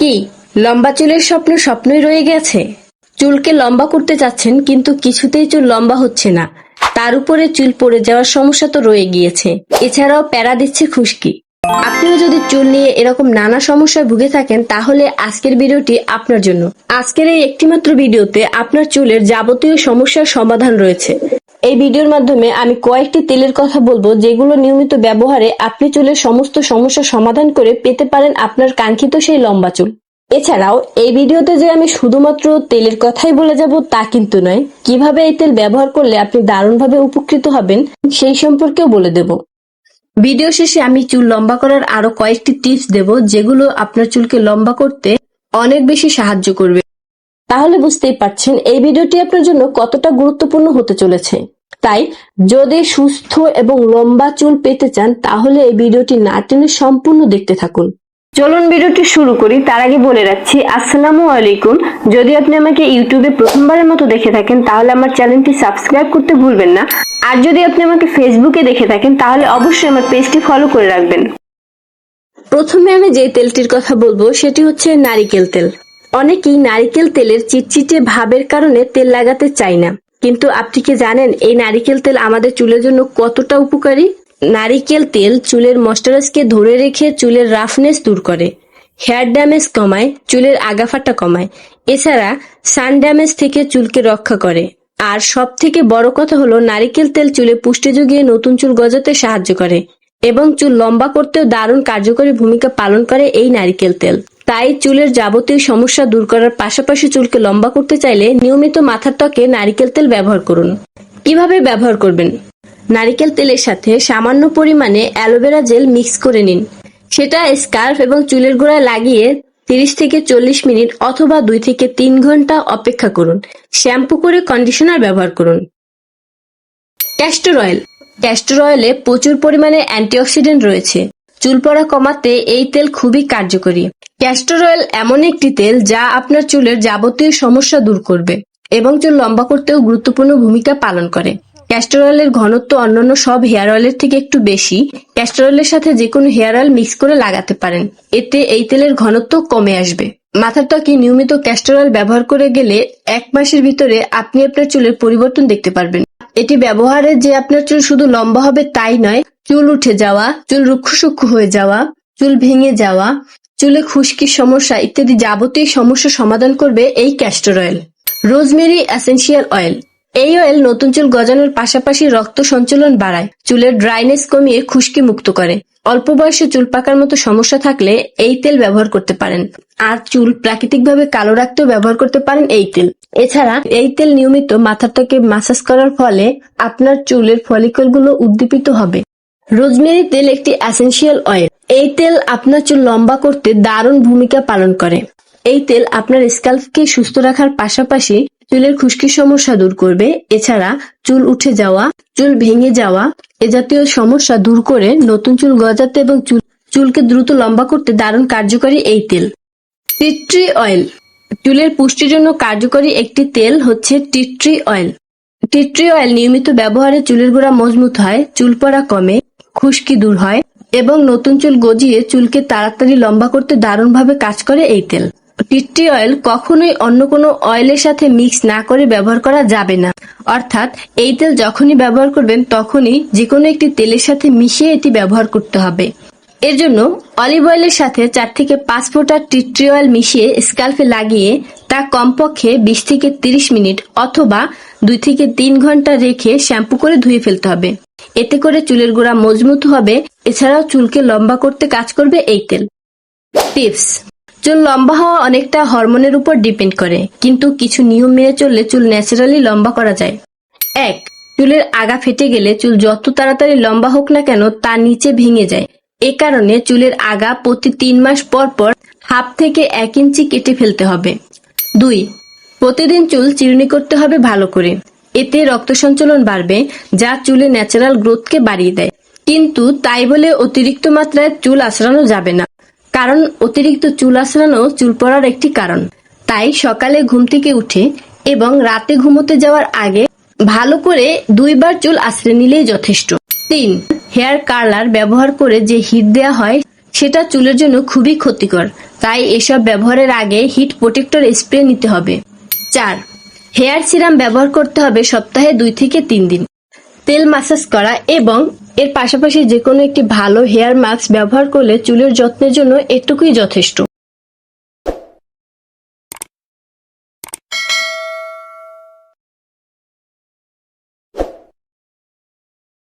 কি? লম্বা চুলের স্বপ্ন স্বপ্নই রয়ে গেছে। চুলকে লম্বা করতে চাচ্ছেন কিন্তু কিছুতেই চুল লম্বা হচ্ছে না। তার উপরে চুল পড়ে যাওয়ার সমস্যা তো রয়ে গিয়েছে। এছাড়াও প্যারা দিচ্ছে খুশকি। আপনিও যদি চুল নিয়ে এরকম নানা সমস্যায় ভুগে থাকেন, তাহলে আজকের ভিডিওটি আপনার জন্য। আজকের এই একটিমাত্র ভিডিওতে আপনার চুলের যাবতীয় সমস্যার সমাধান রয়েছে। এই ভিডিওর মাধ্যমে আমি কয়েকটি তেলের কথা বলব, যেগুলো নিয়মিত ব্যবহারে আপনি চুলের সমস্ত সমস্যা সমাধান করে পেতে পারেন আপনার কাঙ্ক্ষিত সেই লম্বা চুল। এছাড়াও, এই ভিডিওতে যে আমি শুধুমাত্র তেলের কথাই বলে যাব তা কিন্তু নয়, কীভাবে এই তেল ব্যবহার করলে আপনি দারুণভাবে উপকৃত হবেন সেই সম্পর্কেও বলে দেব। ভিডিও শেষে আমি চুল লম্বা করার আরও কয়েকটি টিপস দেব, যেগুলো আপনার চুলকে লম্বা করতে অনেক বেশি সাহায্য করবে। তাহলে বুঝতেই পারছেন, এই ভিডিওটি আপনার জন্য কতটা গুরুত্বপূর্ণ হতে চলেছে। তাই যদি সুস্থ এবং লম্বা চুল পেতে চান তাহলে এই ভিডিওটি না টেনে সম্পূর্ণ দেখতে থাকুন। চলুন ভিডিওটি শুরু করি। তার আগে বলে রাখছি আসসালামু আলাইকুম। যদি আপনি আমাকে ইউটিউবে প্রথমবারের মতো দেখে থাকেন তাহলে আমার চ্যানেলটি সাবস্ক্রাইব করতে ভুলবেন না। আর যদি আপনি আমাকে ফেসবুকে দেখে থাকেন তাহলে অবশ্যই আমার পেজটি ফলো করে রাখবেন। প্রথমে আমি যে তেলটির কথা বলব সেটি হচ্ছে নারিকেল তেল। অনেকেই নারিকেল তেলের চিটচিটে ভাবের কারণে তেল লাগাতে চায় না। কিন্তু আপনি কি জানেন এই নারিকেল তেল আমাদের চুলের জন্য কতটা উপকারী? নারিকেল তেল চুলের ময়শ্চারাইজকে ধরে রেখে চুলের রাফনেস দূর করে, হেয়ার ড্যামেজ কমায়, চুলের আগাফাটা কমায়। এছাড়া সান ড্যামেজ থেকে চুলকে রক্ষা করে। আর সব থেকে বড় কথা হলো, নারিকেল তেল চুলে পুষ্টি জুগিয়ে নতুন চুল গজাতে সাহায্য করে। এবং চুল লম্বা করতেও দারুণ কার্যকরী ভূমিকা পালন করে এই নারিকেল তেল। তাই চুলের যাবতীয় সমস্যা দূর করার পাশাপাশি চুলকে লম্বা করতে চাইলে নিয়মিত মাথার ত্বকে নারিকেল তেল ব্যবহার করুন। কীভাবে ব্যবহার করবেন? নারিকেল তেলের সাথে সামান্য পরিমাণে অ্যালোভেরা জেল মিক্স করে নিন। সেটা স্কার্ফ এবং চুলের গোড়ায় লাগিয়ে তিরিশ থেকে চল্লিশ মিনিট অথবা দুই থেকে তিন ঘণ্টা অপেক্ষা করুন। শ্যাম্পু করে কন্ডিশনার ব্যবহার করুন। ক্যাস্টর অয়েল ক্যাস্টর অয়েলে প্রচুর পরিমাণে অ্যান্টিঅক্সিডেন্ট রয়েছে। চুল পড়া কমাতে এই তেল খুবই কার্যকরী। ক্যাস্টর অয়েল এমন একটি তেল যা আপনার চুলের যাবতীয় সমস্যা দূর করবে এবং চুল লম্বা করতেও গুরুত্বপূর্ণ ভূমিকা পালন করে। ক্যাস্টর অয়েলের ঘনত্ব অন্যান্য সব হেয়ার অয়েলের থেকে একটু বেশি। ক্যাস্টর অয়েলের সাথে যে কোনো হেয়ার অয়েল মিক্স করে লাগাতে পারেন। এতে এই তেলের ঘনত্ব কমে আসবে। মাথার ত্বকে নিয়মিত ক্যাস্টর অয়েল ব্যবহার করে গেলে এক মাসের ভিতরে আপনি আপনার চুলের পরিবর্তন দেখতে পারবেন। এটি ব্যবহারে যে আপনার চুল শুধু লম্বা হবে তাই নয়, চুল উঠে যাওয়া, চুল রুক্ষ সুক্ষ হয়ে যাওয়া, চুল ভেঙে যাওয়া, চুলে খুশকির সমস্যা ইত্যাদি যাবতীয় সমস্যা সমাধান করবে এই castor oil. Rosemary essential oil. এই অয়েল নতুন চুল গজানোর পাশাপাশি রক্ত সঞ্চালন বাড়ায়। চুলের ড্রাইনেস কমিয়ে খুশকি মুক্ত করে। অল্প বয়সে চুল পাকার মতো সমস্যা থাকলে এই তেল ব্যবহার করতে পারেন। আর চুল প্রাকৃতিকভাবে কালো রাখতেও ব্যবহার করতে পারেন এই তেল। এছাড়া এই তেল নিয়মিত মাথার ত্বকে মাসাজ করার ফলে আপনার চুলের ফলিকলগুলো উদ্দীপিত হবে। রোজমেরি তেল একটি অ্যাসেন্সিয়াল অয়েল এই তেল আপনার চুল লম্বা করতে দারুণ ভূমিকা পালন করে। এই তেল আপনার স্কাল্পকে সুস্থ রাখার পাশাপাশি চুলের খুশকির সমস্যা দূর করবে। এছাড়া চুল উঠে যাওয়া, চুল ভেঙে যাওয়া, এ জাতীয় সমস্যা দূর করে নতুন চুল গজাতে এবং চুল চুলকে দ্রুত লম্বা করতে দারুণ কার্যকরী এই তেল। Tea tree oil. চুলের পুষ্টির জন্য কার্যকরী একটি তেল হচ্ছে টিট্রি অয়েল। টিট্রি অয়েল নিয়মিত ব্যবহারে চুলের গোড়া মজবুত হয়, চুল পড়া কমে, খুশকি দূর হয় এবং নতুন চুল গজিয়ে চুলকে তাড়াতাড়ি লম্বা করতে দারুণভাবে কাজ করে এই তেল। টিট্রি অয়েল কখনোই অন্য কোনো অয়েলের সাথে মিক্স না করে ব্যবহার করা যাবে না। অর্থাৎ, এই তেল যখনই ব্যবহার করবেন, তখনই যে কোনো একটি তেলের সাথে মিশিয়ে এটি ব্যবহার করতে হবে। এর জন্য অলিভ অয়েলের সাথে চার থেকে পাঁচ ফোঁটা টিট্রি অয়েল মিশিয়ে স্কাল্পে লাগিয়ে তা কমপক্ষে বিশ থেকে তিরিশ মিনিট অথবা দুই থেকে তিন ঘণ্টা রেখে শ্যাম্পু করে ধুয়ে ফেলতে হবে। এতে করে চুলের গোড়া মজবুত হবে। এছাড়াও চুলকে লম্বা করতে কাজ করবে এই তেল। টিপস চুল লম্বা হওয়া অনেকটা হরমোনের উপর ডিপেন্ড করে, কিন্তু কিছু নিয়ম মেনে চললে চুল ন্যাচারালি লম্বা করা যায়। এক, চুলের আগা ফেটে গেলে চুল যত তাড়াতাড়ি লম্বা হোক না কেন তা নিচে ভেঙে যায়। এ কারণে চুলের আগা প্রতি তিন মাস পর পর হাফ থেকে এক ইঞ্চি কেটে ফেলতে হবে। দুই, প্রতিদিন চুল চিরুনি করতে হবে ভালো করে। এতে রক্ত সঞ্চালন বাড়বে, যা চুলে ন্যাচারাল গ্রোথকে বাড়িয়ে দেয়। কিন্তু তাই বলে অতিরিক্ত মাত্রায় চুল আঁচড়ানো যাবে না। কারণ অতিরিক্ত চুল আঁচড়ানো চুল পড়ার একটি কারণ। তাই সকালে ঘুম থেকে উঠে এবং রাতে ঘুমোতে যাওয়ার আগে ভালো করে দুইবার চুল আঁচড়ে নিলেই যথেষ্ট। তিন, হেয়ার কার্লার ব্যবহার করে যে হিট দেওয়া হয়, সেটা চুলের জন্য খুবই ক্ষতিকর। তাই এসব ব্যবহারের আগে হিট প্রোটেক্টর স্প্রে নিতে হবে। চার, হেয়ার সিরাম ব্যবহার করতে হবে সপ্তাহে দুই থেকে তিন দিন। তেল মাসাজ করা এবং এর পাশাপাশি যে কোনো একটি ভালো হেয়ার মাস্ক ব্যবহার করলে চুলের যত্নের জন্য এটুকুই যথেষ্ট।